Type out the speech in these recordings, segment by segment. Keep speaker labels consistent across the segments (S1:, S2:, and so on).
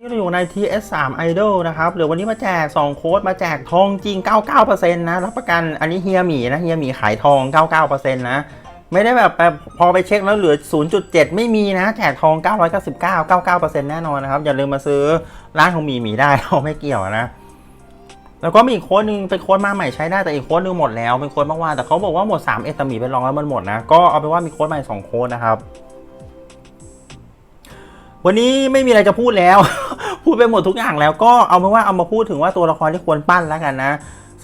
S1: นี่เราอยู่ใน TS3 Idol นะครับเดี๋ยววันนี้มาแจก 2 โค้ดมาแจกทองจริง 99%นะรับประกันอันนี้เฮียหมีนะเฮียหมีขายทอง 99%นะไม่ได้แบบแบบพอไปเช็คแล้วเหลือ 0.7 ไม่มีนะ แจกทอง 999 99%แน่นอนนะครับ อย่าลืมมาซื้อร้านของหมีหมีได้เราไม่เกี่ยวนะ แล้วก็มีโค้ดหนึงเป็นโค้ดมาใหม่ใช้ได้แต่อีกโค้ดหนึงหมดแล้วเป็นโค้ดเมื่อวานแต่เขาบอกว่าหมด3เอตหมีไปลองแล้วมันหมดนะก็เอาไปว่ามีโค้ดใหม่สองโค้ดนะครับ วันนี้ไม่มีอะไรจะพูดแล้ว พูดไปหมดทุกอย่างแล้วก็เอาเป็นว่าเอามาพูดถึงว่าตัวละครที่ควรปั้นแล้วกันนะ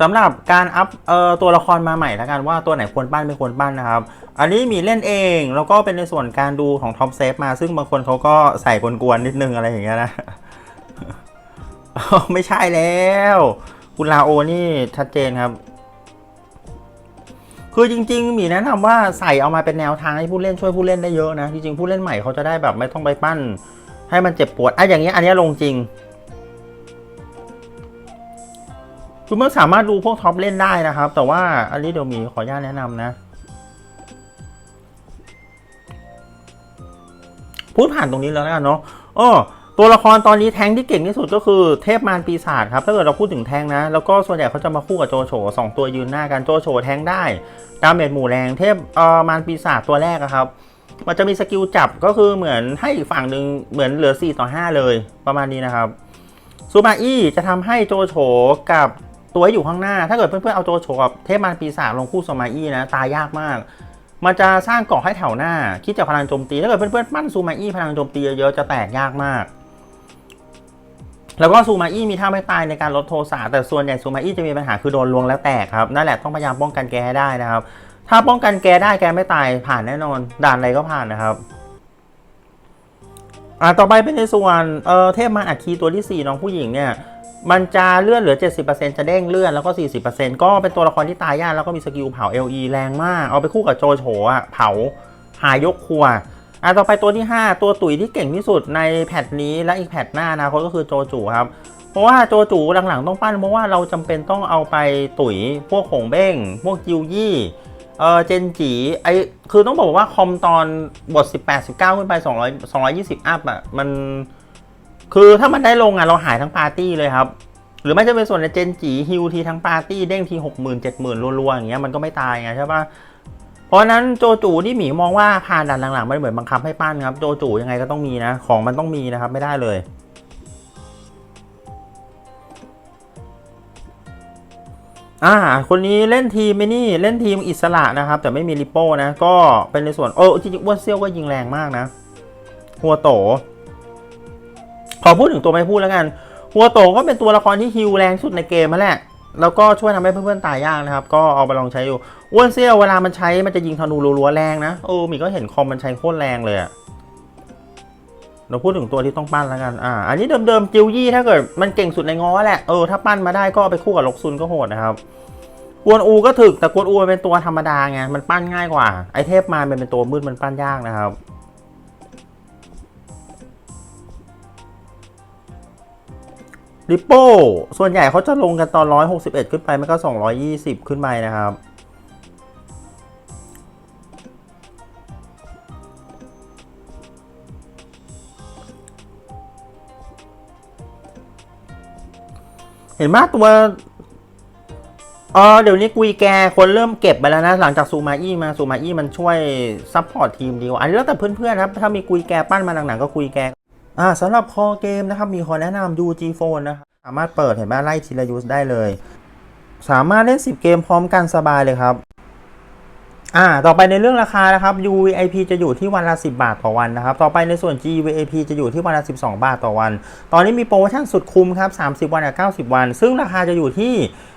S1: สำหรับการอัพเอ่อตัวละครมาใหม่แล้วกันว่าตัวไหนควรปั้นไม่ควรปั้นนะครับ อันนี้มีเล่นเองแล้วก็เป็นในส่วนการดูของท็อปเซฟมา ซึ่งบางคนเขาก็ใส่กวนๆนิดนึงอะไรอย่างเงี้ยนะไม่ใช่แล้ว คุณลาโอนี่ชัดเจนครับ คือจริงๆ มีแนะนำว่าใส่เอามาเป็นแนวทางให้ผู้เล่นช่วยผู้เล่นได้เยอะนะ จริงๆ ผู้เล่นใหม่เขาจะได้แบบไม่ต้องไปปั้น ให้มันเจ็บปวดอะอย่างเงี้อันนี้ลงจริงคือมันสามารถดูพวกท็อปเล่นได้นะครับ แต่ว่าอันนี้เดี๋ยวมีขออนุญาตแนะนำนะ พูดผ่านตรงนี้แล้วกันเนาะอ้อ ตัวละครตอนนี้แทงที่เก่งที่สุดก็คือเทพมารปีศาจครับถ้าเกิดเราพูดถึงแทงนะ แล้วก็ส่วนใหญ่เขาจะมาคู่กับโจโฉสองตัวยืนหน้ากันโจโฉแทงได้ดาเมจหมู่แรงเทพเอ่อมารปีศาจตัวแรกครับมันจะมีสกิลจับก็คือเหมือนให้อีกฝั่งหนึ่งเหมือนเหลือ 4 ต่อ 5 เลยประมาณนี้นะครับซูมาอี้จะทำให้โจโฉกับตัวอยู่ข้างหน้า ถ้าเกิดเพื่อนๆเอาโจโฉกับเทพมารปีศาจลงคู่ซูมาอี้นะตายยากมากมันจะสร้างเกาะให้แถวหน้า คิดจากพลังโจมตี ถ้าเกิดเพื่อนๆปั้นซูมาอี้พลังโจมตีเยอะๆ จะแตกยากมาก แล้วก็ซูมาอี้มีท่าไม่ตายในการลดโทสะแต่ส่วนใหญ่ซูมาอี้จะมีปัญหาคือโดนลวงแล้วแตกครับนั่นแหละต้องพยายามป้องกันแกให้ได้นะครับ ถ้าป้องกันแกได้แกไม่ตายผ่านแน่นอน ด่านอะไรก็ผ่านนะครับอ่าต่อไปเป็นในส่วนเอ่อเทพมารอัคคีตัวที่ 4 น้องผู้หญิงเนี่ยมันจะเลื่อนเหลือ 70%จะเด้งเลื่อนแล้วก็ 40%ก็เป็นตัวละครที่ตายยากแล้วก็มีสกิลเผา LE แรงมาก เอาไปคู่กับโจโฉอะเผาหายกครัว อะต่อไปตัวที่ 5 ตัวตุ๋ยที่เก่งที่สุดในแพทนี้และอีกแพทหน้านะเขาก็คือโจจูครับเพราะว่าโจจูหลังๆต้องปั้นเพราะว่าเราจำเป็นต้องเอาไปตุ๋ยพวกหงเบ้ง พวกจิวยี่เออเจนจีไอคือต้องบอกว่าคอมตอนบท 18 19 ขึ้นไป 200 220 อัพอะมัน คือถ้ามันได้ลงอะเราหายทั้งปาร์ตี้เลยครับ หรือไม่จะเป็นส่วนในเจนจีฮิวทีทั้งปาร์ตี้เด้งทีหกหมื่นเจ็ดหมื่นรัวๆอย่างเงี้ยมันก็ไม่ตายไงใช่ปะ เพราะนั้นโจจูที่หมีมองว่าผ่านด่านหลังๆมันเหมือนบังคับให้ปั้นครับ โจจูยังไงก็ต้องมีนะ ของมันต้องมีนะครับไม่ได้เลยอ่าคนนี้เล่นทีมไม่นี่เล่นทีมอิสระนะครับ แต่ไม่มีริปโป้นะ ก็เป็นในส่วนโอ้จริงๆอ้วนเซี่ยวก็ยิงแรงมากนะ หัวโต ขอพูดถึงตัวไม่พูดแล้วกัน หัวโตก็เป็นตัวละครที่ฮิวแรงสุดในเกมมาแหละ แล้วก็ช่วยทำให้เพื่อนๆตายยากนะครับ ก็เอาไปลองใช้อยู่อ้วนเซี่ยวเวลามันใช้มันจะยิงธนูรัวๆแรงนะโอ้มีก็เห็นคอมมันใช้โคตรแรงเลยอะเราพูดถึงตัวที่ต้องปั้นแล้วกัน อ่า อันนี้เดิมๆจิวยี่ถ้าเกิดมันเก่งสุดในง้อแหละ เออ ถ้าปั้นมาได้ก็เอาไปคู่กับลกซุนก็โหดนะครับ กวนอูก็ถึก แต่กวนอูมันเป็นตัวธรรมดาไง มันปั้นง่ายกว่า ไอเทพมามันเป็นตัวมืดมันปั้นยากนะครับ ริปโป้ส่วนใหญ่เขาจะลงกันตอน 161 ขึ้นไปไม่ก็ 220 ขึ้นไปนะครับ เห็นมากตัวเออเดี๋ยวนี้กุยแกคนเริ่มเก็บไปแล้วนะ หลังจากซูมาอี้มาซูมาอี้มันช่วยซัพพอร์ตทีมดีกว่าอันนี้แล้วแต่เพื่อนๆครับ ถ้ามีกุยแกปั้นมาหนังๆก็กุยแก อ่าสำหรับคอเกมนะครับมีขอแนะนำ UG Phone นะครับสามารถเปิดเห็นไหมไล่ทีละยูสได้เลย สามารถเล่น 10 เกมพร้อมกันสบายเลยครับอ่าต่อไปในเรื่องราคานะครับ UVIP จะอยู่ที่วันละ 10 บาทต่อวันนะครับ ต่อไปในส่วน GVIP จะอยู่ที่วันละ 12 บาทต่อวัน ตอนนี้มีโปรโมชั่นสุดคุ้มครับ 30 วันกับ90 วัน ซึ่งราคาจะอยู่ที่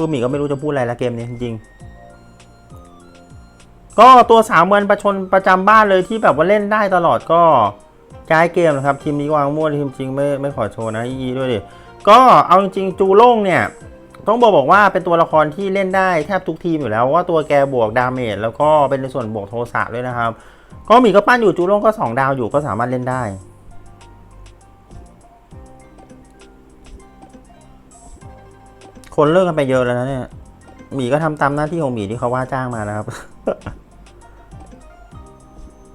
S1: คือหมีก็ไม่รู้จะพูดอะไรละเกมนี้จริงก็ตัวสามวันประชนประจำบ้านเลยที่แบบว่าเล่นได้ตลอดก็ย้ายเกมนะครับ ทีมนี้วางมั่วทีมจริงไม่ไม่ขอโชว์นะอีด้วยดิก็เอาจริงจูโล่งเนี่ยต้องบอกบอกว่าเป็นตัวละครที่เล่นได้แทบทุกทีมอยู่แล้วว่าตัวแกบวกดาเมจแล้วก็เป็นในส่วนบวกโทสะด้วยนะครับ ก็หมีก็ปั้นอยู่จูโล่งก็ 2 ดาวอยู่ก็สามารถเล่นได้ คนเลิกกันไปเยอะแล้วนะเนี่ยหมีก็ทำตามหน้าที่ของหมีที่เขาว่าจ้างมานะครับ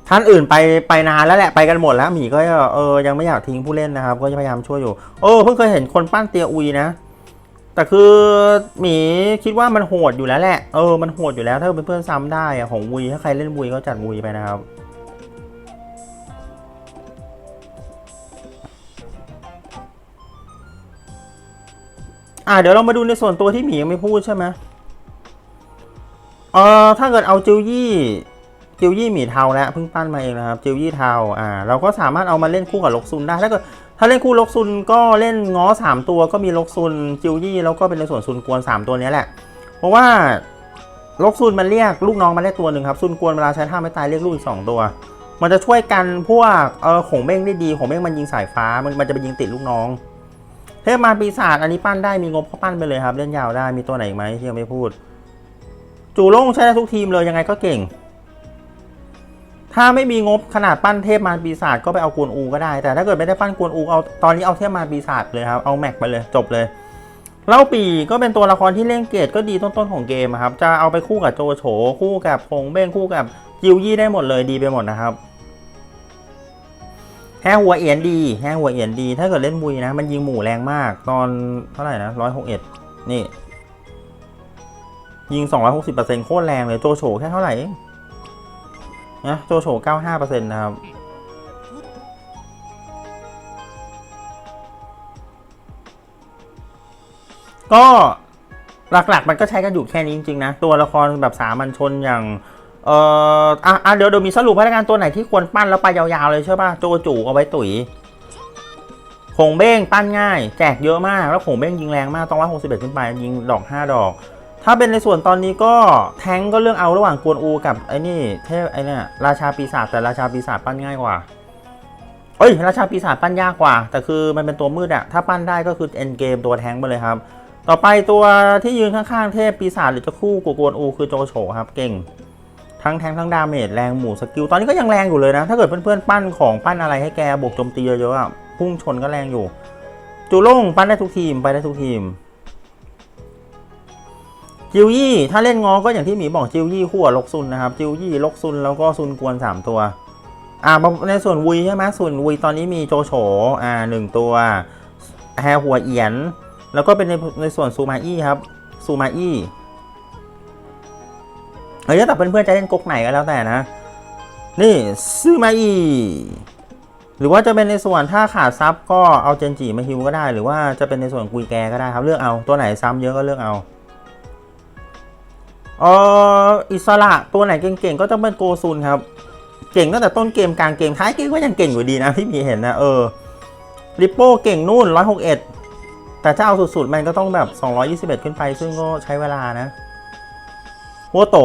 S1: ท่านอื่นไปไปนานแล้วแหละไปกันหมดแล้วหมีก็เออยังไม่อยากทิ้งผู้เล่นนะครับ ก็จะพยายามช่วยอยู่เออเพิ่งเคยเห็นคนปั้นเตียอุยนะแต่คือหมีคิดว่ามันโหดอยู่แล้วแหละเออมันโหดอยู่แล้วถ้าเป็นเพื่อนซ้ำได้อะของวุยถ้าใครเล่นวุยก็จัดวุยไปนะครับ อ่าเดี๋ยวเรามาดูในส่วนตัวที่หมียังไม่พูดใช่ไหมเออถ้าเกิดเอาจิวยี่จิวยี่หมีเทาแล้วเพิ่งปั้นมาเองนะครับจิวยี่เทาอ่าเราก็สามารถเอามาเล่นคู่กับลกซุนได้ถ้าเกิดถ้าเล่นคู่ลกซุนก็เล่นง้อสามตัวก็มีลกซุนจิวยี่แล้วก็เป็นในส่วนซุนกวนสามตัวนี้แหละ เพราะว่าลกซุนมันเรียกลูกน้องมาได้ตัวหนึ่งครับซุนกวนเวลาใช้ท่าไม่ตายเรียกลูกอีกสองตัว มันจะช่วยกันพวกเออของเบ้งได้ดีของเบ้งมันยิงสายฟ้ามันมันจะไปยิงติดลูกน้อง เทพมารปีศาจอันนี้ปั้นได้มีงบก็ปั้นไปเลยครับเล่นยาวได้มีตัวไหนอีกไหมที่ยังไม่พูด จูโล่งใช้ได้ทุกทีมเลยยังไงก็เก่ง ถ้าไม่มีงบขนาดปั้นเทพมารปีศาจก็ไปเอากวนอูก็ได้ แต่ถ้าเกิดไม่ได้ปั้นกวนอูเอาตอนนี้เอาเทพมารปีศาจเลยครับเอาแม็กไปเลยจบเลยเล่าปีก็เป็นตัวละครที่เล่นเกรดก็ดีต้นๆของเกมครับจะเอาไปคู่กับโจโฉคู่กับพงเบ้งคู่กับจิวยี่ได้หมดเลยดีไปหมดนะครับ แห้หัวเอียนดีแห้หัวเอียนดี ถ้าเกิดเล่นบุยนะ มันยิงหมู่แรงมาก ตอนเท่าไหร่นะร้อยหกเอ็ดนี่ ยิงสองร้อยหกสิบเปอร์เซ็นต์โคตรแรงเลย โจโฉแค่เท่าไหร่เองนะโจโฉเก้าห้าเปอร์เซ็นต์นะครับก็หลักๆมันก็ใช้กันอยู่แค่นี้จริงๆนะ ตัวละครแบบสามัญชนอย่าง เอ่ออะอะเดี๋ยวเดี๋ยวมีสรุปพนักงานตัวไหนที่ควรปั้นแล้วไปยาวๆเลยใช่ป่ะโจจูเอาไว้ตุ๋ยขงเบ้งปั้นง่าย แจกเยอะมาก แล้วขงเบ้งยิงแรงมากต้องว่า61 ขึ้นไป ยิงดอก 5 ดอก ถ้าเป็นในส่วนตอนนี้ก็แทงก็เรื่องเอาระหว่างกวนอูกับไอ้นี่เทพไอ้นี่ราชาปีศาจแต่ราชาปีศาจปั้นง่ายกว่าเอ้ยราชาปีศาจปั้นยากกว่า แต่คือมันเป็นตัวมืดอะถ้าปั้นได้ก็คือเอ็นเกมตัวแทงไปเลยครับ ต่อไปตัวที่ยืนข้างๆเทพปีศาจหรือจะคู่กวนอูคือโจโฉครับเก่ง ทั้งแทงทั้งดาเมจแรงหมู่สกิลตอนนี้ก็ยังแรงอยู่เลยนะ ถ้าเกิดเพื่อนๆปั้นของปั้นอะไรให้แกบวกโจมตีเยอะๆอะพุ่งชนก็แรงอยู่ จูโล่งปั้นได้ทุกทีมไปได้ทุกทีมจิวยี่ถ้าเล่นงอก็อย่างที่หมีบอกจิวยี่คู่กับลกซุนนะครับจิวยี่ลกซุนแล้วก็ซุนกวนสามตัว อ่าในส่วนวุยใช่ไหมส่วนวุยตอนนี้มีโจโฉอ่าหนึ่งตัวแฮหัวเอียน แล้วก็เป็นในในส่วนซูมาอี้ครับซูมาอี้ เอ้ยแต่เพื่อนๆจะเล่นก๊กไหนก็แล้วแต่นะ นี่ซื้อมาอีหรือว่าจะเป็นในส่วนถ้าขาดซับก็เอาเจนจีมาฮิวก็ได้ หรือว่าจะเป็นในส่วนกุยแกก็ได้ครับเลือกเอาตัวไหนซ้ำเยอะก็เลือกเอาเอออิสระตัวไหนเก่งๆก็จะเป็นโกซุนครับ เก่งตั้งแต่ต้นเกมกลางเกมท้ายเกมก็ยังเก่งอยู่ดีนะที่มีเห็นนะเออริปโป้เก่งนู่น 161 แต่ถ้าเอาสุดๆ มันก็ต้องแบบ 221 ขึ้นไป ซึ่งก็ใช้เวลานะ โวโต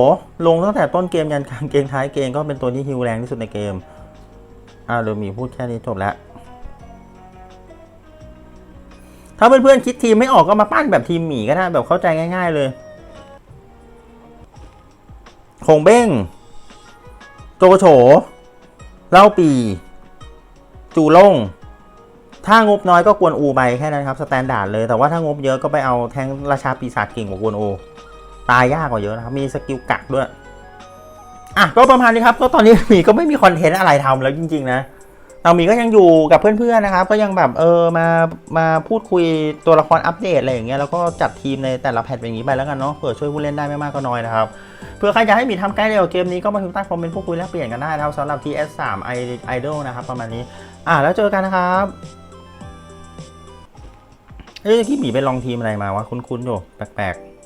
S1: ลงตั้งแต่ต้นเกมยันกลางเกมท้ายเกมก็เป็นตัวที่ฮิวแรงที่สุดในเกม อ่าเดี๋ยวมีพูดแค่นี้จบแล้ว ถ้าเพื่อนๆคิดทีมไม่ออกก็มาปั้นแบบทีมหมีก็ได้แบบเข้าใจง่าย ๆเลยคงเบ้ง โจโฉ เล่าปี จูล่งถ้างบน้อยก็กวนอูไปแค่นั้นครับ สแตนดาร์ดเลย แต่ว่าถ้างบเยอะก็ไปเอาแทงราชาปีศาจเก่งกว่ากวนอู ตายยากกว่าเยอะนะครับ มีสกิลกักด้วย อะก็ประมาณนี้ครับ ก็ตอนนี้มีก็ไม่มีคอนเทนต์อะไรทำแล้วจริง ๆ นะเอามีก็ยังอยู่กับเพื่อนๆนะครับ ก็ยังแบบเออมามาพูดคุยตัวละครอัปเดตอะไรอย่างเงี้ยแล้วก็จัดทีมในแต่ละแพทอย่างนี้ไปแล้วกันเนาะเผื่อช่วยผู้เล่นได้ไม่มากก็น้อยนะครับเผื่อใครอยากให้หมีทำใกล้เร็วเกมนี้ก็มาพิมพ์ใต้คอมเมนต์พูดคุยแลกเปลี่ยนกันได้นะครับสำหรับ TS3 Idol นะครับประมาณนี้ อะแล้วเจอกันนะครับเฮ้ยที่หมีไปลองทีมอะไรมาวะคุ้นๆอยู่แปลกๆ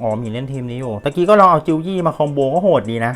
S1: อ๋อมีเล่นทีมนี้อยู่ตะกี้ก็ลองเอาจิวยี่มาคอมโบก็โหดดีนะ